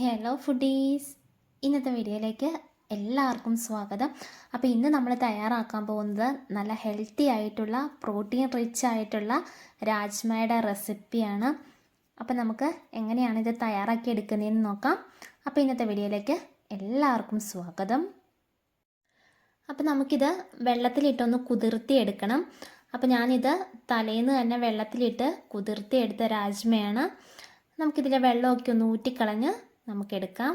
Hello foodies ഇന്നത്തെ വീഡിയോയിലേക്ക് എല്ലാവർക്കും സ്വാഗതം. അപ്പോൾ ഇന്ന് നമ്മൾ തയ്യാറാക്കാൻ പോകുന്നത് നല്ല ഹെൽത്തി ആയിട്ടുള്ള പ്രോട്ടീൻ റിച്ച് ആയിട്ടുള്ള രാജ്മയുടെ റെസിപ്പിയാണ് അപ്പോൾ നമുക്ക് എങ്ങനെയാണ് ഇത് തയ്യാറാക്കി എടുക്കുന്നതെന്ന് നോക്കാം. അപ്പോൾ ഇന്നത്തെ വീഡിയോയിലേക്ക് എല്ലാവർക്കും സ്വാഗതം. അപ്പോൾ നമുക്കിത് വെള്ളത്തിലിട്ടൊന്ന് കുതിർത്തി എടുക്കണം. അപ്പോൾ ഞാനിത് തലേന്ന് തന്നെ വെള്ളത്തിലിട്ട് കുതിർത്തി എടുത്ത രാജ്മയാണ്. നമുക്കിതിലെ വെള്ളമൊക്കെ ഒന്ന് ഊറ്റിക്കളഞ്ഞ് നമുക്കെടുക്കാം.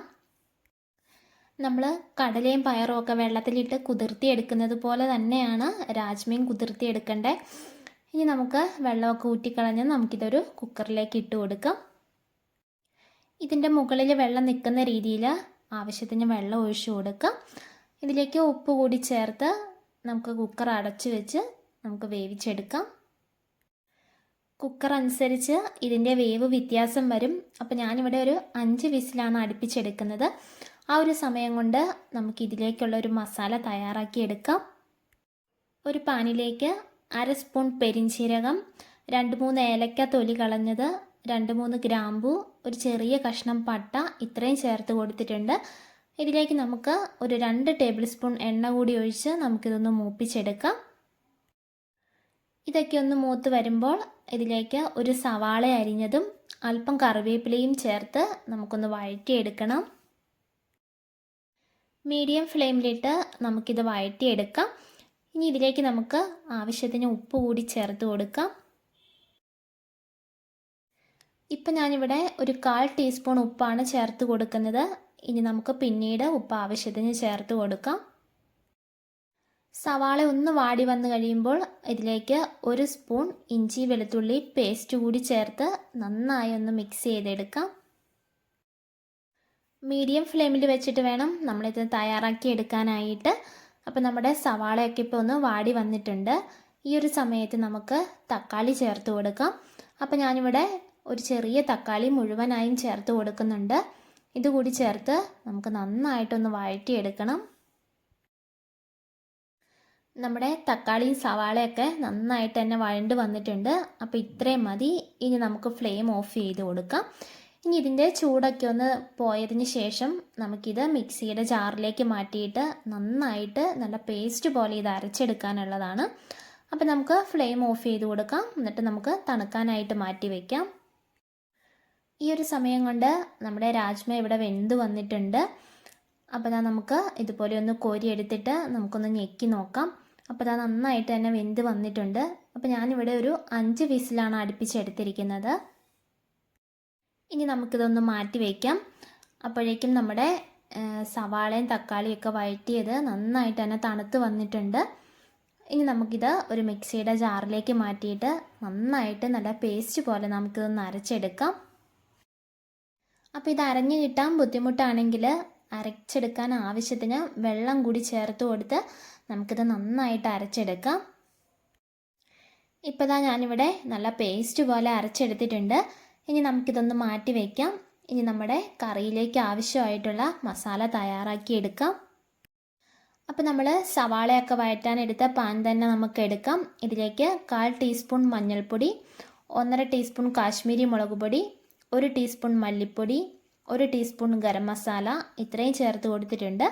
നമ്മൾ കടലയും പയറും ഒക്കെ വെള്ളത്തിലിട്ട് കുതിർത്തി എടുക്കുന്നത് പോലെ തന്നെയാണ് രാജ്മയും കുതിർത്തി എടുക്കേണ്ടത് ഇനി നമുക്ക് വെള്ളമൊക്കെ ഊറ്റിക്കളഞ്ഞ് നമുക്കിതൊരു കുക്കറിലേക്ക് ഇട്ട് കൊടുക്കാം. ഇതിന്റെ മുകളിൽ വെള്ളം നിൽക്കുന്ന രീതിയിൽ ആവശ്യത്തിന് വെള്ളം ഒഴിച്ചു കൊടുക്കാം. ഇതിലേക്ക് ഉപ്പ് കൂടി ചേർത്ത് നമുക്ക് കുക്കർ അടച്ചു വെച്ച് നമുക്ക് വേവിച്ചെടുക്കാം. കുക്കർ അനുസരിച്ച് ഇതിന്റെ വേവ് വ്യത്യാസം വരും. അപ്പോൾ ഞാനിവിടെ ഒരു അഞ്ച് വിസിലാണ് അടുപ്പിച്ചെടുക്കുന്നത്. ആ ഒരു സമയം കൊണ്ട് നമുക്ക് ഇതിലേക്കുള്ള ഒരു മസാല തയ്യാറാക്കി എടുക്കാം. ഒരു പാനിലേക്ക് അര സ്പൂൺ പെരിഞ്ചീരകം രണ്ട് മൂന്ന് ഏലക്ക തൊലി കളഞ്ഞത് രണ്ട് മൂന്ന് ഗ്രാമ്പു ഒരു ചെറിയ കഷ്ണം പട്ട ഇത്രയും ചേർത്ത് കൊടുത്തിട്ടുണ്ട്. ഇതിലേക്ക് നമുക്ക് ഒരു രണ്ട് ടേബിൾ സ്പൂൺ എണ്ണ കൂടി ഒഴിച്ച് നമുക്കിതൊന്ന് മൂപ്പിച്ചെടുക്കാം. ഇതൊക്കെ ഒന്ന് മൂത്ത് വരുമ്പോൾ ഇതിലേക്ക് ഒരു സവാള അരിഞ്ഞതും അല്പം കറിവേപ്പിലയും ചേർത്ത് നമുക്കൊന്ന് വഴറ്റിയെടുക്കണം. മീഡിയം ഫ്ലെയിമിലിട്ട് നമുക്കിത് വഴറ്റിയെടുക്കാം. ഇനി ഇതിലേക്ക് നമുക്ക് ആവശ്യത്തിന് ഉപ്പ് കൂടി ചേർത്ത് കൊടുക്കാം. ഇപ്പം ഞാനിവിടെ ഒരു കാൽ ടീസ്പൂൺ ഉപ്പാണ് ചേർത്ത് കൊടുക്കുന്നത്. ഇനി നമുക്ക് പിന്നീട് ഉപ്പ് ആവശ്യത്തിന് ചേർത്ത് കൊടുക്കാം. സവാള ഒന്ന് വാടി വന്നു കഴിയുമ്പോൾ ഇതിലേക്ക് ഒരു സ്പൂൺ ഇഞ്ചി വെളുത്തുള്ളി പേസ്റ്റ് കൂടി ചേർത്ത് നന്നായി ഒന്ന് മിക്സ് ചെയ്തെടുക്കാം. മീഡിയം ഫ്ലെയിമിൽ വെച്ചിട്ട് വേണം നമ്മളിത് തയ്യാറാക്കി എടുക്കാനായിട്ട്. അപ്പോൾ നമ്മുടെ സവാളയൊക്കെ ഇപ്പോൾ ഒന്ന് വാടി വന്നിട്ടുണ്ട്. ഈ ഒരു സമയത്ത് നമുക്ക് തക്കാളി ചേർത്ത് കൊടുക്കാം. അപ്പോൾ ഞാനിവിടെ ഒരു ചെറിയ തക്കാളി മുഴുവനായും ചേർത്ത് കൊടുക്കുന്നുണ്ട്. ഇതുകൂടി ചേർത്ത് നമുക്ക് നന്നായിട്ടൊന്ന് വഴറ്റിയെടുക്കണം. നമ്മുടെ തക്കാളിയും സവാളയൊക്കെ നന്നായിട്ട് തന്നെ വഴണ്ട് വന്നിട്ടുണ്ട്. അപ്പോൾ ഇത്രയും മതി. ഇനി നമുക്ക് ഫ്ലെയിം ഓഫ് ചെയ്ത് കൊടുക്കാം. ഇനി ഇതിന്റെ ചൂടൊക്കെ ഒന്ന് പോയതിന് ശേഷം നമുക്കിത് മിക്സിയുടെ ജാറിലേക്ക് മാറ്റിയിട്ട് നന്നായിട്ട് നല്ല പേസ്റ്റ് പോലെ ഇത് അരച്ചെടുക്കാനുള്ളതാണ്. അപ്പോൾ നമുക്ക് ഫ്ലെയിം ഓഫ് ചെയ്ത് കൊടുക്കാം. എന്നിട്ട് നമുക്ക് തണുക്കാനായിട്ട് മാറ്റി വയ്ക്കാം ഈ ഒരു സമയം കൊണ്ട് നമ്മുടെ രാജ്മ ഇവിടെ വെന്ത് വന്നിട്ടുണ്ട്. അപ്പോൾ നമുക്ക് ഇതുപോലെ ഒന്ന് കോരി എടുത്തിട്ട് നമുക്കൊന്ന് ഞെക്കി നോക്കാം. അപ്പോൾ അത് നന്നായിട്ട് തന്നെ വെന്ത് വന്നിട്ടുണ്ട്. അപ്പോൾ ഞാനിവിടെ ഒരു അഞ്ച് വിസിലാണ് അടുപ്പിച്ചെടുത്തിരിക്കുന്നത്. ഇനി നമുക്കിതൊന്ന് മാറ്റി വയ്ക്കാം അപ്പോഴേക്കും നമ്മുടെ സവാളയും തക്കാളിയും ഒക്കെ വഴറ്റിയത് നന്നായിട്ട് തന്നെ തണുത്ത് വന്നിട്ടുണ്ട്. ഇനി നമുക്കിത് ഒരു മിക്സിയുടെ ജാറിലേക്ക് മാറ്റിയിട്ട് നന്നായിട്ട് നല്ല പേസ്റ്റ് പോലെ നമുക്കിതൊന്ന് അരച്ചെടുക്കാം. അപ്പോൾ ഇത് അരഞ്ഞു കിട്ടാൻ ബുദ്ധിമുട്ടാണെങ്കിൽ അരച്ചെടുക്കാൻ ആവശ്യത്തിന് വെള്ളം കൂടി ചേർത്ത് കൊടുത്ത് നമുക്കിത് നന്നായിട്ട് അരച്ചെടുക്കാം. ഇപ്പോൾ ഇതാ ഞാനിവിടെ നല്ല പേസ്റ്റ് പോലെ അരച്ചെടുത്തിട്ടുണ്ട്. ഇനി നമുക്കിതൊന്ന് മാറ്റി വയ്ക്കാം ഇനി നമ്മുടെ കറിയിലേക്ക് ആവശ്യമായിട്ടുള്ള മസാല തയ്യാറാക്കി എടുക്കാം. അപ്പോൾ നമ്മൾ സവാളയൊക്കെ വഴറ്റാൻ എടുത്ത പാൻ തന്നെ നമുക്ക് എടുക്കാം. ഇതിലേക്ക് കാൽ ടീസ്പൂൺ മഞ്ഞൾപ്പൊടി ഒന്നര ടീസ്പൂൺ കാശ്മീരി മുളക് പൊടി ഒരു ടീസ്പൂൺ മല്ലിപ്പൊടി ഒരു ടീസ്പൂൺ ഗരം മസാല ഇത്രയും ചേർത്ത് കൊടുത്തിട്ടുണ്ട്.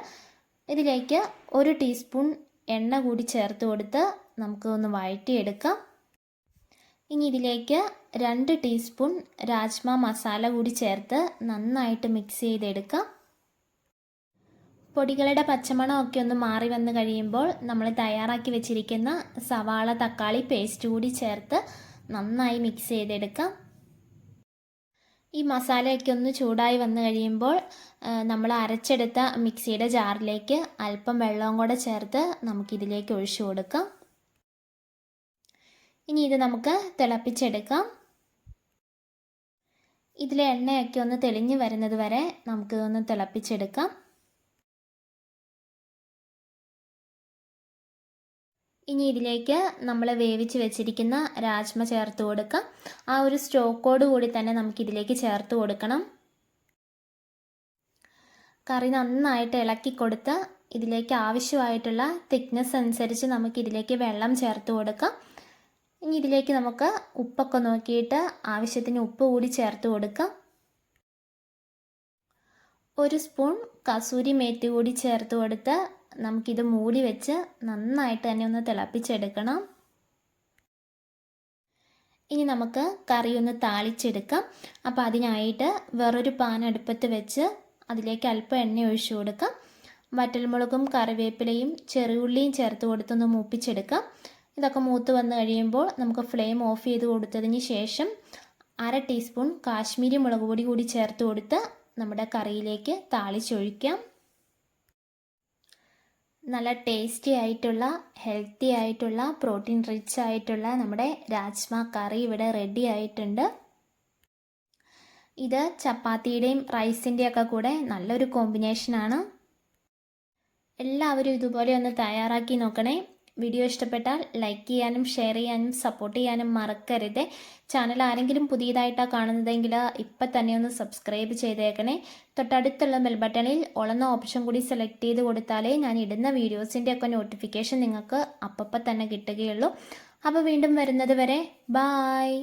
ഇതിലേക്ക് ഒരു ടീസ്പൂൺ എണ്ണ കൂടി ചേർത്ത് കൊടുത്ത് നമുക്ക് ഒന്ന് വഴറ്റിയെടുക്കാം. ഇനി ഇതിലേക്ക് രണ്ട് ടീസ്പൂൺ രാജ്മ മസാല കൂടി ചേർത്ത് നന്നായിട്ട് മിക്സ് ചെയ്തെടുക്കാം. പൊടികളുടെ പച്ചമണമൊക്കെ ഒന്ന് മാറി വന്ന് കഴിയുമ്പോൾ നമ്മൾ തയ്യാറാക്കി വെച്ചിരിക്കുന്ന സവാള തക്കാളി പേസ്റ്റ് കൂടി ചേർത്ത് നന്നായി മിക്സ് ചെയ്തെടുക്കാം. ഈ മസാലയൊക്കെ ഒന്ന് ചൂടായി വന്നു കഴിയുമ്പോൾ നമ്മൾ അരച്ചെടുത്ത മിക്സിയുടെ ജാറിലേക്ക് അല്പം വെള്ളവും കൂടെ ചേർത്ത് നമുക്കിതിലേക്ക് ഒഴിച്ചു കൊടുക്കാം. ഇനി ഇത് നമുക്ക് തിളപ്പിച്ചെടുക്കാം. ഇതിലെ എണ്ണയൊക്കെ ഒന്ന് തെളിഞ്ഞു വരുന്നത് വരെ നമുക്കിതൊന്ന് തിളപ്പിച്ചെടുക്കാം. ഇനി ഇതിലേക്ക് നമ്മൾ വേവിച്ച് വെച്ചിരിക്കുന്ന രാജ്മ ചേർത്ത് കൊടുക്കാം. ആ ഒരു സ്റ്റോക്കോട് കൂടി തന്നെ നമുക്ക് ഇതിലേക്ക് ചേർത്ത് കൊടുക്കണം. കറി നന്നായിട്ട് ഇളക്കി കൊടുത്ത് ഇതിലേക്ക് ആവശ്യമായിട്ടുള്ള തിക്നെസ് അനുസരിച്ച് നമുക്ക് ഇതിലേക്ക് വെള്ളം ചേർത്ത് കൊടുക്കാം. ഇനി ഇതിലേക്ക് നമുക്ക് ഉപ്പൊക്കെ നോക്കിയിട്ട് ആവശ്യത്തിന് ഉപ്പ് കൂടി ചേർത്ത് കൊടുക്കാം. ഒരു സ്പൂൺ കസൂരി മേത്തി കൂടി ചേർത്ത് കൊടുത്ത് നമുക്കിത് മൂടി വെച്ച് നന്നായിട്ട് തന്നെ ഒന്ന് തിളപ്പിച്ചെടുക്കണം. ഇനി നമുക്ക് കറി ഒന്ന് താളിച്ചെടുക്കാം. അപ്പോൾ അതിനായിട്ട് വേറൊരു പാൻ അടുപ്പത്ത് വെച്ച് അതിലേക്ക് അല്പം എണ്ണ ഒഴിച്ചു കൊടുക്കാം. വറ്റൽമുളകും കറിവേപ്പിലയും ചെറിയുള്ളിയും ചേർത്ത് കൊടുത്തൊന്ന് മൂപ്പിച്ചെടുക്കാം. ഇതൊക്കെ മൂത്ത് വന്നു കഴിയുമ്പോൾ നമുക്ക് ഫ്ലെയിം ഓഫ് ചെയ്ത് കൊടുത്തതിന് ശേഷം അര ടീസ്പൂൺ കാശ്മീരി മുളക് പൊടി കൂടി ചേർത്ത് കൊടുത്ത് നമ്മുടെ കറിയിലേക്ക് താളിച്ചൊഴിക്കാം. നല്ല ടേസ്റ്റി ആയിട്ടുള്ള ഹെൽത്തി ആയിട്ടുള്ള പ്രോട്ടീൻ റിച്ച് ആയിട്ടുള്ള നമ്മുടെ രാജ്മ കറി ഇവിടെ റെഡി ആയിട്ടുണ്ട്. ഇത് ചപ്പാത്തിയുടെയും റൈസിന്റെയൊക്കെ കൂടെ നല്ലൊരു കോമ്പിനേഷനാണ് എല്ലാവരും ഇതുപോലെ ഒന്ന് തയ്യാറാക്കി നോക്കണേ. വീഡിയോ ഇഷ്ടപ്പെട്ടാൽ ലൈക്ക് ചെയ്യാനും ഷെയർ ചെയ്യാനും സപ്പോർട്ട് ചെയ്യാനും മറക്കരുത്. ചാനൽ ആരെങ്കിലും പുതിയതായിട്ടാണ് കാണുന്നതെങ്കിൽ ഇപ്പം തന്നെ ഒന്ന് സബ്സ്ക്രൈബ് ചെയ്തേക്കണേ. തൊട്ടടുത്തുള്ള ബെൽ ബട്ടണിൽ ഉളന്ന ഓപ്ഷൻ കൂടി സെലക്ട് ചെയ്ത് കൊടുത്താലേ ഞാൻ ഇടുന്ന വീഡിയോസിന്റെ ഒക്കെ നോട്ടിഫിക്കേഷൻ നിങ്ങൾക്ക് അപ്പം തന്നെ കിട്ടുകയുള്ളൂ. അപ്പോൾ വീണ്ടും വരുന്നത് വരെ ബായ്